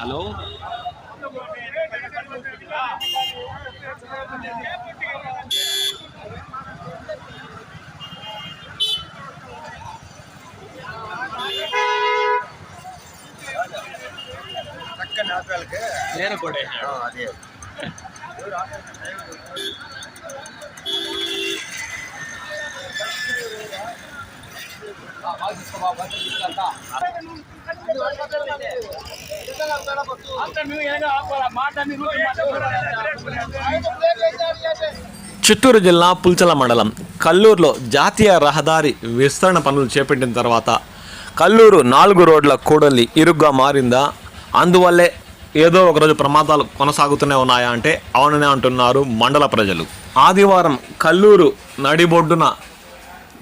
Hello? నేను కూడా. అదే. చిత్తూరు జిల్లా పుల్చల మండలం కల్లూరులో జాతీయ రహదారి విస్తరణ పనులు చేపట్టిన తర్వాత కల్లూరు నాలుగు రోడ్ల కూడలి ఇరుగ్గా మారిందా? అందువల్లే ఏదో ఒకరోజు ప్రమాదాలు కొనసాగుతూనే ఉన్నాయా అంటే అవుననే అంటున్నారు మండల ప్రజలు. ఆదివారం కల్లూరు నడిబొడ్డున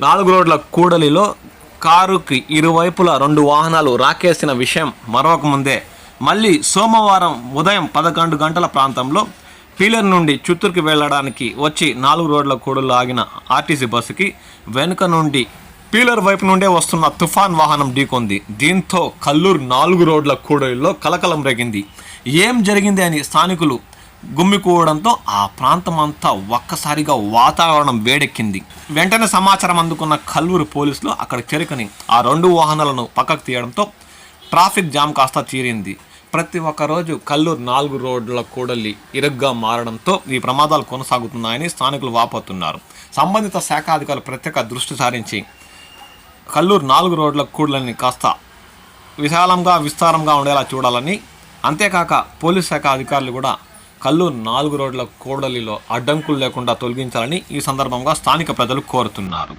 నాలుగు రోడ్ల కూడలిలో కారుకి ఇరువైపులా రెండు వాహనాలు రాకేసిన విషయం మరొక ముందే. మళ్ళీ సోమవారం ఉదయం పదకొండు గంటల ప్రాంతంలో పీలర్ నుండి చిత్తూరుకి వెళ్ళడానికి వచ్చి నాలుగు రోడ్ల కూడలు ఆగిన ఆర్టీసీ బస్సుకి వెనుక నుండి పీలర్ వైపు నుండే వస్తున్న తుఫాన్ వాహనం ఢీకొంది. దీంతో కల్లూరు నాలుగు రోడ్ల కూడలిలో కలకలం రేగింది. ఏం జరిగింది అని స్థానికులు గుమ్మికూవడంతో ఆ ప్రాంతం అంతా ఒక్కసారిగా వాతావరణం వేడెక్కింది. వెంటనే సమాచారం అందుకున్న కల్లూరు పోలీసులు అక్కడ చేరుకొని ఆ రెండు వాహనాలను పక్కకు తీయడంతో ట్రాఫిక్ జామ్ కాస్త తీరింది ప్రతి ఒక్క రోజు కల్లూరు నాలుగు రోడ్ల కూడలి ఇరుగ్గా మారడంతో ఈ ప్రమాదాలు కొనసాగుతున్నాయని స్థానికులు వాపోతున్నారు. సంబంధిత శాఖ అధికారులు ప్రత్యేక దృష్టి సారించి కల్లూరు నాలుగు రోడ్ల కూడలని కాస్త విశాలంగా విస్తారంగా ఉండేలా చూడాలని అంతేకాక పోలీస్ శాఖ అధికారులు కూడా కల్లూరు నాలుగు రోడ్ల కూడలిలో అడ్డంకులు లేకుండా తొలగించాలని ఈ సందర్భంగా స్థానిక ప్రజలు కోరుతున్నారు.